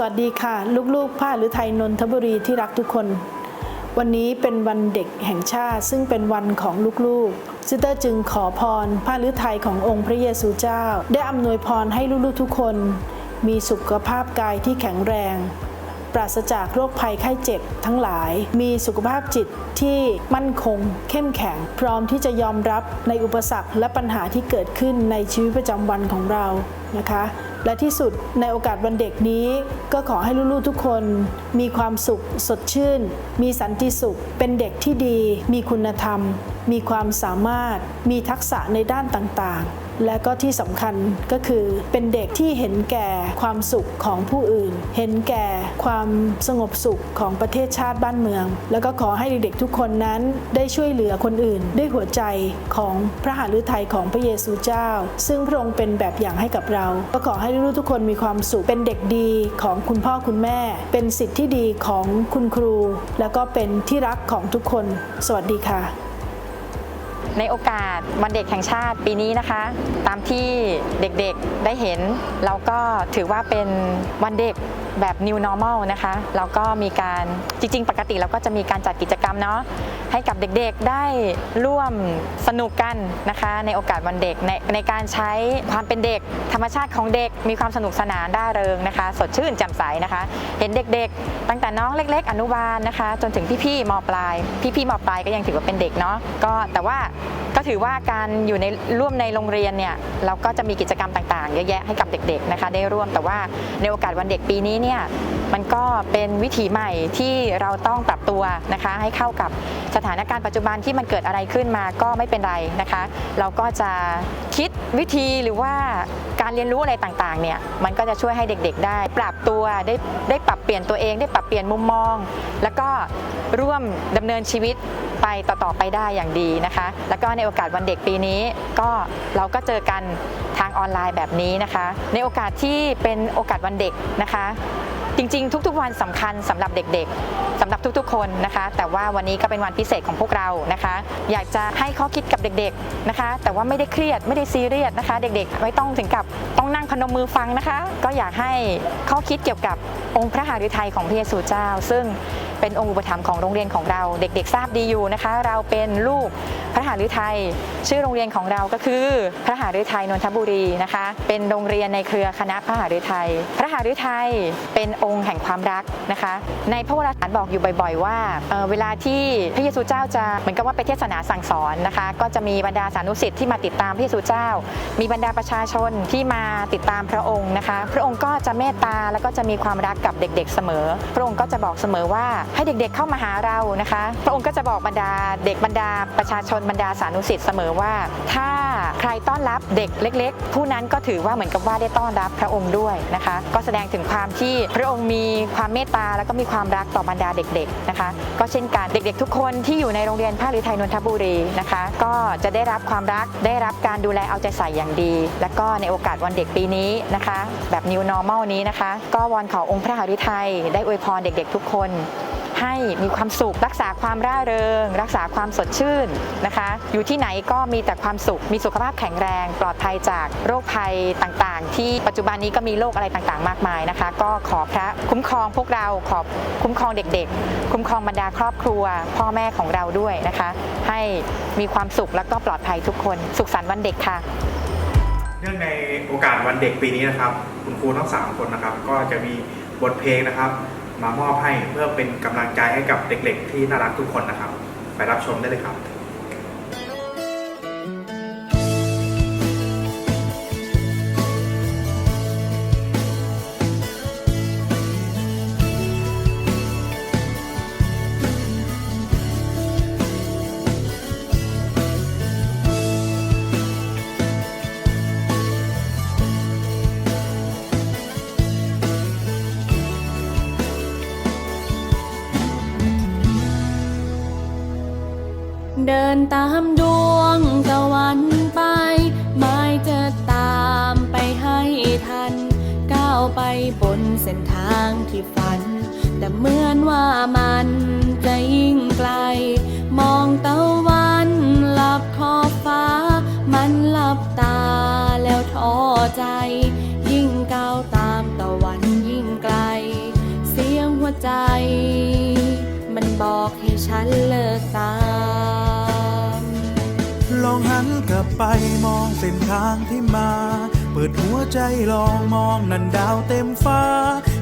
สวัสดีค่ะ ลูกๆผ้าหรือไทยนนทบุรีที่รักทุกคน วันนี้เป็นวันเด็กแห่งชาติ ซึ่งเป็นวันของลูกๆซิสเตอร์จึงขอพรผ้าหรือไทยขององค์พระเยซูเจ้า ได้อำนวยพรให้ลูกๆทุกคน มีสุขภาพกายที่แข็งแรง ปราศจากโรคภัยไข้เจ็บทั้งหลาย มีสุขภาพจิตที่มั่นคง เข้มแข็ง พร้อมที่จะยอมรับในอุปสรรคและปัญหาที่เกิดขึ้นในชีวิตประจำวันของเรานะคะ และที่สุดในโอกาสวันเด็กนี้ ก็ขอให้ลูกๆทุกคน มีความสุข สดชื่น มีสันติสุข เป็นเด็กที่ดี มีคุณธรรม มีความสามารถ มีทักษะในด้านต่างๆ และก็ที่สำคัญก็คือเป็นเด็กที่เห็นแก่ความสุขของผู้อื่น เห็นแก่ความสงบสุขของประเทศชาติบ้านเมือง แล้วก็ขอให้เด็กๆทุกคนนั้นได้ช่วยเหลือคนอื่น ด้วยหัวใจของพระหฤทัยของพระเยซูเจ้า ซึ่งพระองค์เป็นแบบอย่างให้กับเรา ก็ขอให้ลูกๆทุกคนมีความสุข เป็นเด็กดีของคุณพ่อคุณแม่ เป็นสิทธิ์ที่ดีของคุณครู แล้วก็เป็นที่รักของทุกคน สวัสดีค่ะ ในโอกาสวันเด็กแห่งชาติปีนี้นะคะ ตามที่เด็กๆได้เห็น เราก็ถือว่าเป็นวันเด็กแบบ new normal นะคะ เราก็มีการจริง ๆ ปกติเราก็จะมีการจัดกิจกรรมเนาะ ให้กับเด็กๆได้ร่วมสนุกกันนะคะ ในโอกาสวันเด็กในในการใช้ความเป็นเด็ก ธรรมชาติของเด็กมีความสนุกสนานร่าเริงนะคะ สดชื่นแจ่มใสนะคะ เห็นเด็กๆ ตั้งแต่น้องเล็ก ๆ อนุบาลนะคะ จนถึงพี่ๆมปลาย พี่ๆมปลายก็ยังถือว่าเป็นเด็กเนาะก็แต่ว่าก็ถือว่าการอยู่ในร่วมในโรงเรียนเนี่ยเราก็จะมีกิจกรรมต่างๆ เยอะแยะให้กับเด็กๆนะคะ ได้ร่วมแต่ว่าในโอกาสวันเด็กปีนี้เนี่ย มันก็เป็นวิถีใหม่ที่เราต้องปรับตัวนะคะ ให้เข้ากับสถานการณ์ปัจจุบันที่มันเกิดอะไรขึ้นมาก็ไม่เป็นไรนะคะ เราก็จะคิดวิธีหรือว่าการเรียนรู้อะไรต่างๆเนี่ยมันก็จะช่วยให้เด็กๆ ได้ ปรับตัวได้ได้ปรับเปลี่ยนตัวเอง ได้ปรับเปลี่ยนมุมมอง แล้วก็ร่วมดำเนินชีวิตไปต่อๆไปได้อย่างดีนะคะ แล้วก็ในโอกาสวันเด็กปีนี้ก็เราก็เจอกันทางออนไลน์แบบนี้นะคะ ในโอกาสที่เป็นโอกาสวันเด็กนะคะ จริงๆ ทุกๆ วันสำคัญสำหรับเด็กๆสำหรับทุกๆ คนนะคะ แต่ว่าวันนี้ก็เป็นวันพิเศษของพวกเรานะคะ อยากจะให้ข้อคิดกับเด็กๆนะคะ แต่ว่าไม่ได้เครียดไม่ได้ซีเรียสนะคะ เด็กๆ ไม่ต้องถึงกับต้องนั่งพนมมือฟังนะคะ ก็อยากให้ข้อคิดเกี่ยวกับองค์พระหฤทัยของพระเยซูเจ้า ซึ่งเป็นองค์อุปถัมภ์ของโรงเรียนของเราเด็กๆ ทราบดีอยู่นะคะ เราเป็นลูกพระหฤทัยชื่อโรงเรียนของเราก็คือพระหฤทัยนนทบุรีนะคะ เป็นโรงเรียนในเครือคณะพระหฤทัยพระหฤทัยเป็นองค์แห่งความรักนะคะ ในพระวรสารบอกอยู่บ่อย ๆ ว่าเเวลาที่พระเยซูเจ้าจะเหมือนกับว่าไปเทศนาสั่งสอนนะคะ ก็จะมีบรรดาสานุสิทธิ์ที่มาติดตามพระเยซูเจ้า มีบรรดาประชาชนที่มาติดตามพระองค์นะคะ พระองค์ก็จะเมตตาแล้วก็จะมีความรักกับเด็กๆเสมอ พระองค์ก็จะบอกเสมอว่าให้เด็กๆเข้ามาหาเรานะคะ พระองค์ก็จะบอกบรรดาเด็กบรรดาประชาชนบรรดาสานุสิทธิ์เสมอว่า ถ้าใครต้อนรับเด็กเล็ก ๆ ผู้นั้นก็ถือว่าเหมือนกับว่าได้ต้อนรับพระองค์ด้วยนะคะ ก็แสดงถึงความที่พระองค์มีความเมตตาแล้วก็มีความรักต่อบรรดาเด็กๆนะคะ ก็เช่นกันเด็กๆ ทุกคนที่อยู่ในโรงเรียนภาคฤทัยนนทบุรีนะคะ ก็จะได้รับความรักได้รับการดูแลเอาใจใส่อย่างดี และก็ในโอกาสวันเด็กปีนี้นะคะ แบบ new normal นี้นะคะ ก็วอนขอองค์พระหฤทัยได้อวยพรเด็กๆ ทุกคน ให้มีความสุข รักษาความร่าเริง รักษาความสดชื่นนะคะ อยู่ที่ไหนก็มีแต่ความสุข มีสุขภาพแข็งแรง ปลอดภัยจากโรคภัยต่างๆ ที่ปัจจุบันนี้ก็มีโรคอะไรต่างๆ มากมายนะคะ ก็ขอพระคุ้มครองพวกเราขอคุ้มครองเด็กๆ คุ้มครองบรรดาครอบครัว พ่อแม่ของเราด้วยนะคะ ให้มีความสุขแล้วก็ปลอดภัยทุกคน สุขสันต์วันเด็กค่ะเนื่องในโอกาสวันเด็กปีนี้นะครับ คุณครูทั้ง 3 คนนะครับ ก็จะมีบทเพลงนะครับ มามอบให้เพื่อเป็นกำลังใจให้กับเด็กๆ ที่น่ารักทุกคนนะครับ ไปรับชมได้เลยครับ บนเส้นทางที่ฝัน แต่เหมือนว่ามันจะยิ่งไกล มองตะวันหลับขอบฟ้า มันหลับตาแล้วท้อใจ ยิ่งก้าวตามตะวันยิ่งไกล เสียงหัวใจ มันบอกให้ฉันเลิกตามลองหันกลับไปมองเส้นทางที่มา ปิดหัวใจลองมองนันดาวเต็มฟ้า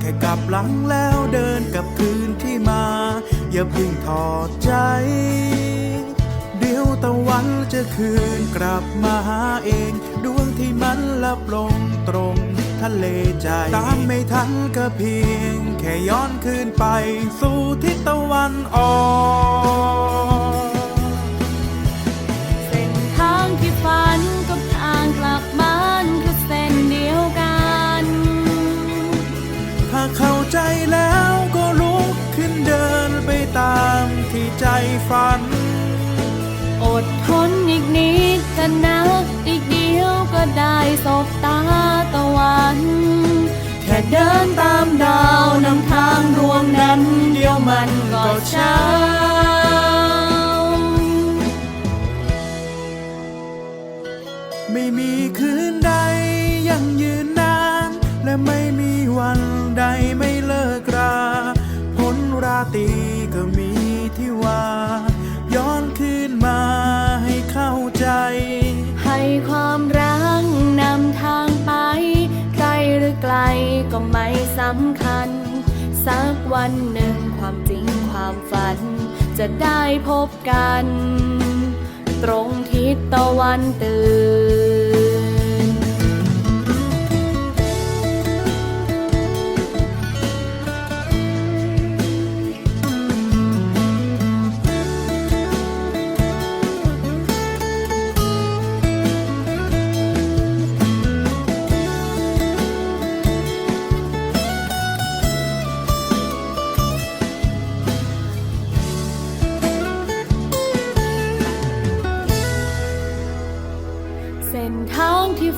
แค่กลับหลังแล้วเดินกลับคืนที่มา อย่าเพิ่งถอดใจ เดี๋ยวตะวันจะคืนกลับมาหาเอง ดวงที่มันลับลงตรงทะเลใจ ตามไม่ทันก็เพียง แค่ย้อนคืนไป สู่ทิศตะวันออกเส้นทางที่ฝัน ใจแล้วก็ลุกขึ้นเดินไปตามที่ใจฝัน อดทนอีกนิดกันนะ อีกเดียวก็ได้สบตาตะวัน แค่เดินตามดาวนำทางดวงนั้น เดียวมันก็ช้า ไกลก็ไม่สำคัญ สักวันหนึ่งความจริงความฝัน จะได้พบกัน ตรงทิศตะวันตื่น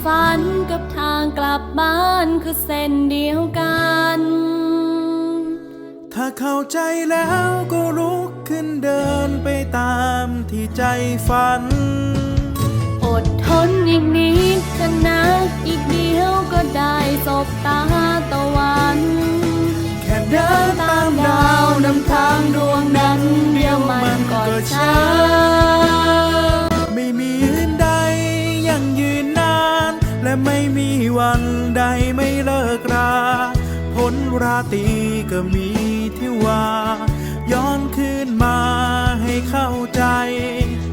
ฝันกับทางกลับบ้านคือเส้นเดียวกัน ถ้าเข้าใจแล้วก็ลุกขึ้นเดินไปตามที่ใจฝัน อดทนอีกนิดเถอะนะอีกเดียวก็ได้สบตาตะวัน แค่เดินตามดาวนำทางดวงนั้น เดียวมันก็เช้าไม่มี และไม่มีวันใดไม่เลิกราผลราตรีก็มีที่ว่า ย้อนคืนมาให้เข้าใจ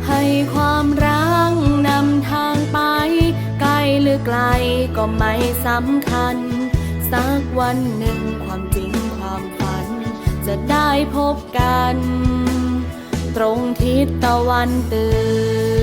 ให้ความรักนำทางไป ไกลหรือไกลก็ไม่สำคัญ สักวันหนึ่งความจริงความฝัน จะได้พบกัน ตรงทิศตะวันตื่น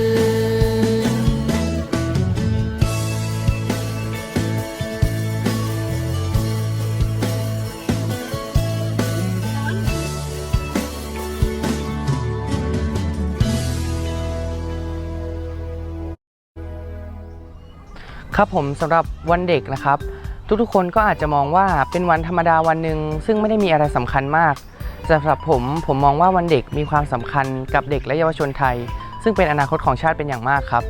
ครับผมสำหรับวันเด็กนะครับ ทุกๆคนก็อาจจะมองว่าเป็นวันธรรมดาวันหนึ่งซึ่งไม่ได้มีอะไรสำคัญมากสำหรับผมผมมองว่าวันเด็กมีความสำคัญกับเด็กและเยาวชนไทย ซึ่งเป็นอนาคตของชาติเป็นอย่างมากครับ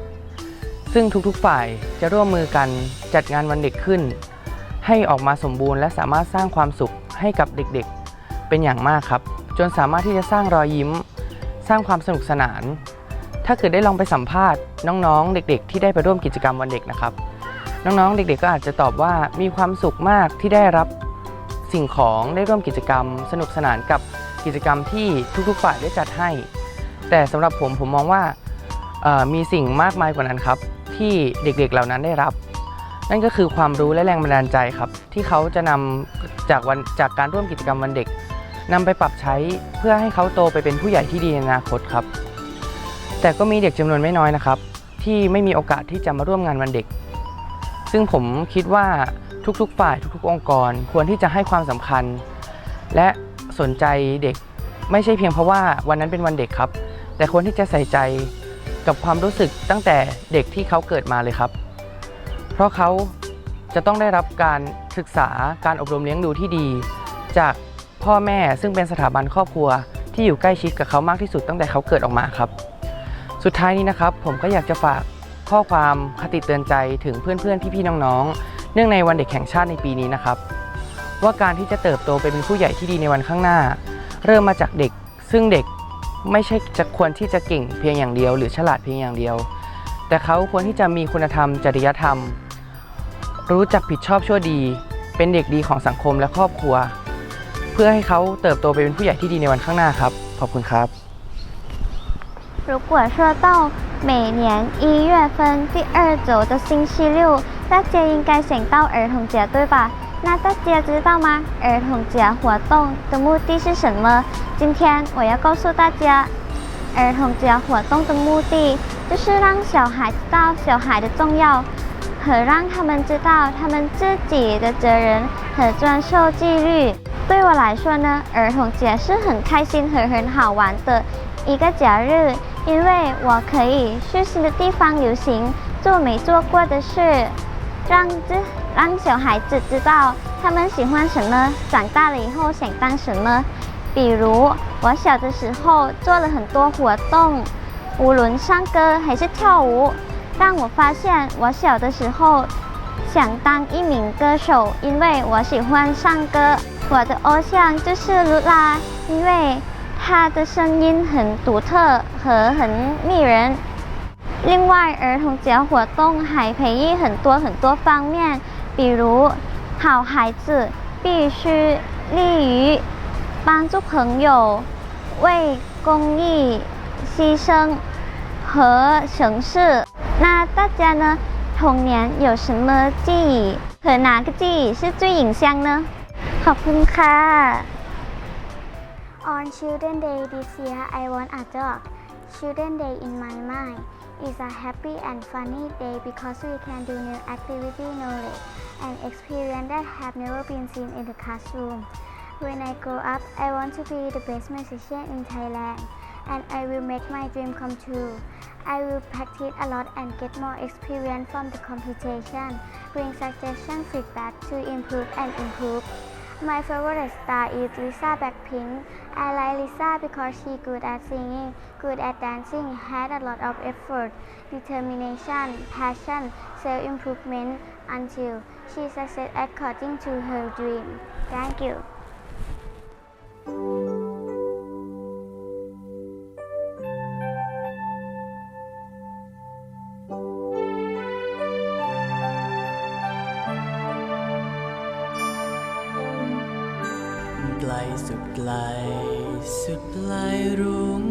ซึ่งทุกๆฝ่ายจะร่วมมือกันจัดงานวันเด็กขึ้น ให้ออกมาสมบูรณ์และสามารถสร้างความสุขให้กับเด็กๆ เป็นอย่างมากครับ จนสามารถที่จะสร้างรอยยิ้ม สร้างความสนุกสนาน ถ้าเกิดได้ลองไปสัมภาษณ์น้องๆ เด็ก ๆ ที่ได้ไปร่วมกิจกรรมวันเด็กนะครับ น้องๆ เด็ก ๆ ก็อาจจะตอบว่ามีความสุขมากที่ได้รับสิ่งของได้ร่วมกิจกรรม สนุกสนานกับกิจกรรมที่ทุกๆฝ่ายได้จัดให้ แต่สำหรับผมผมมองว่ามีสิ่งมากมายกว่านั้นครับ ที่เด็กๆเหล่านั้นได้รับ นั่นก็คือความรู้และแรงบันดาลใจครับ ที่เขาจะนำจากวันจากการร่วมกิจกรรมวันเด็กนำไปปรับใช้เพื่อให้เขาโตไปเป็นผู้ใหญ่ที่ดีในอนาคตครับ แต่ก็มีเด็กจำนวนไม่น้อยนะครับ ที่ไม่มีโอกาสที่จะมาร่วมงานวันเด็ก ซึ่งผมคิดว่าทุกๆ ฝ่ายทุกๆ องค์กรควรที่จะให้ความสำคัญ และสนใจเด็กไม่ใช่เพียงเพราะว่าวันนั้นเป็นวันเด็กครับ แต่ควรที่จะใส่ใจกับความรู้สึกตั้งแต่เด็กที่เขาเกิดมาเลยครับ เพราะเขาจะต้องได้รับการศึกษาการอบรมเลี้ยงดูที่ดี จากพ่อแม่ซึ่งเป็นสถาบันครอบครัวที่อยู่ใกล้ชิดกับเขามากที่สุดตั้งแต่เขาเกิดออกมาครับ สุดท้ายนี้นะครับผมก็อยากจะฝากข้อความคติเตือนใจถึงเพื่อนๆ พี่ๆ น้องๆ เนื่องในวันเด็กแห่งชาติในปีนี้นะครับ ว่าการที่จะเติบโตไปเป็นผู้ใหญ่ที่ดีในวันข้างหน้า เริ่มมาจากเด็ก ซึ่งเด็กไม่ใช่จะควรที่จะเก่งเพียงอย่างเดียว หรือฉลาดเพียงอย่างเดียว แต่เขาควรที่จะมีคุณธรรม จริยธรรม รู้จักผิดชอบชั่วดี เป็นเด็กดีของสังคมและครอบครัว เพื่อให้เขาเติบโตไปเป็นผู้ใหญ่ที่ดีในวันข้างหน้าครับ ขอบคุณครับ 如果说到每年一月份第二周的星期六，大家应该想到儿童节，对吧？那大家知道吗？儿童节活动的目的是什么？今天我要告诉大家，儿童节活动的目的就是让小孩知道小孩的重要，和让他们知道他们自己的责任和遵守纪律。对我来说呢，儿童节是很开心和很好玩的一个节日，因为我可以去新的地方旅行，做没做过的事，让这让小孩子知道他们喜欢什么，长大了以后想当什么。比如我小的时候做了很多活动，无论唱歌还是跳舞，但我发现我小的时候想当一名歌手，因为我喜欢唱歌。我的偶像就是露拉，因为她的声音很独特和很迷人。另外，儿童节活动还培育很多很多方面，比如好孩子必须利于帮助朋友、为公益牺牲和城市。那大家呢？童年有什么记忆？和哪个记忆是最影像呢？ขอบคุณค่ะ On Children Day this year, I want a dog. Children Day in my mind is a happy and funny day because we can do new activity, knowledge, and experience that have never been seen in the classroom. When I grow up, I want to be the best musician in Thailand, and I will make my dream come true. I will practice a lot and get more experience from the competition, bring suggestion feedback to improve and improve. My favorite star is Lisa Blackpink. I like Lisa because she good at singing, good at dancing, had a lot of effort, determination, passion, self-improvement until she succeeded according to her dream. Thank you. สุดไกล สุดปลายรุ้ง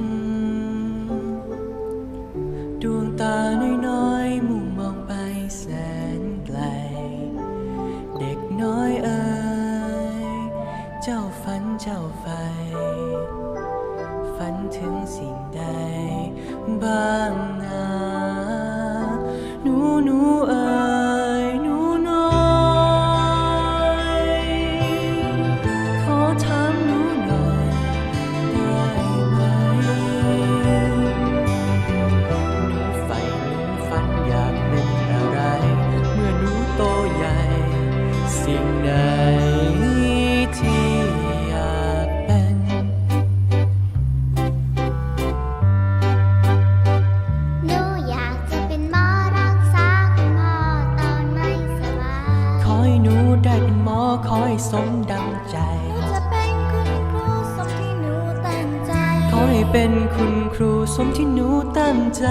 ครูสมที่หนูตั้งใจ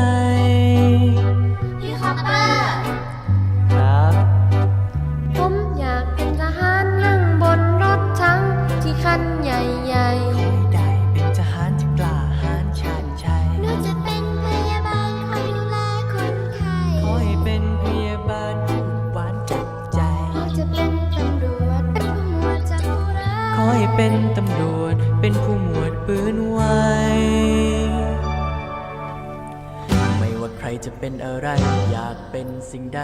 พี่คอปเปอร์ จะเป็นอะไร อยากเป็นสิ่งใด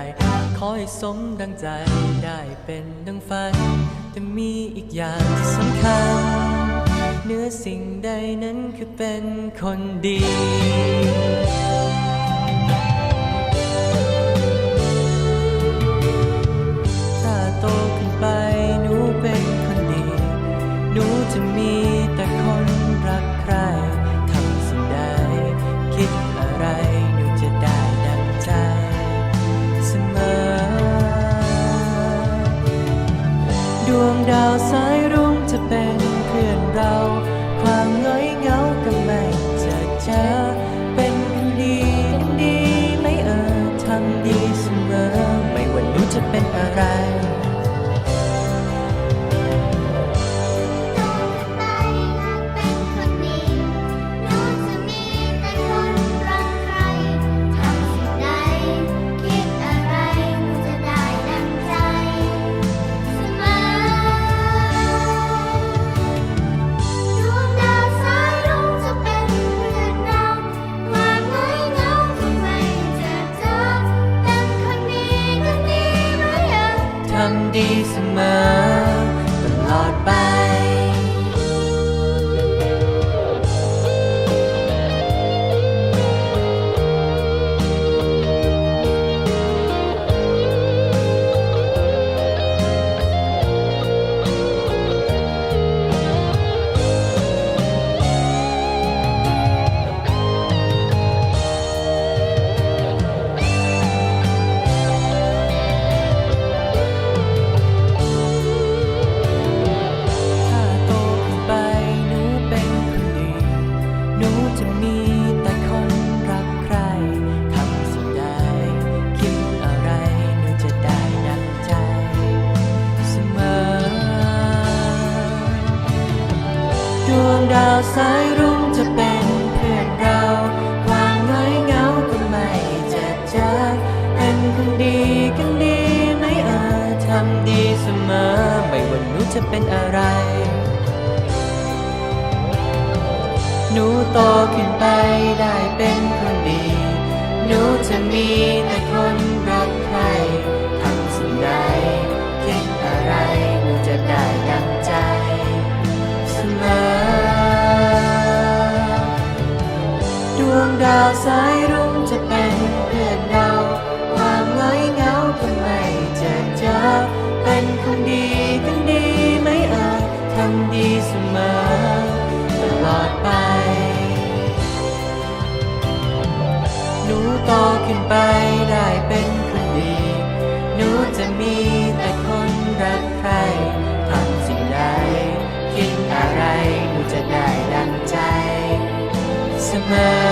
ขอให้สมดังใจได้เป็นดังฝัน แต่มีอีกอย่างที่สำคัญเหนื้อสิ่งใดนั้นคือเป็นคนดี ดีเสมอตลอดไป โตขึ้นไปได้เป็นคนดี หนูจะมีแต่คนรักใครทำสิ่งใด คิดอะไรหนูจะได้ดังใจ เสมอ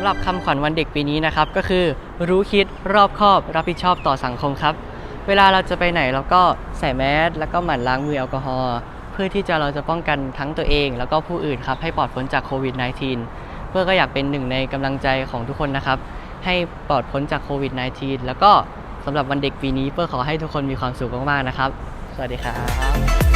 ำหรับคำขวัญวันเด็กปีนี้นะครับ ก็คือรู้คิดรอบคอบ รับผิดชอบต่อสังคมครับ เวลาเราจะไปไหนเราก็ใส่แมสแล้วก็หมั่นล้างมือแอลกอฮอล์เพื่อที่จะเราจะป้องกันทั้งตัวเอง แล้วก็ผู้อื่นครับให้ปลอดพ้นจากโควิด -19 เพื่อก็อยากเป็นหนึ่งในกำลังใจของทุกคนนะครับ ให้ปลอดพ้นจากโควิด -19 แล้วก็สำหรับวันเด็กปีนี้เพื่อขอให้ทุกคนมีความสุขมากๆนะครับ สวัสดีครับ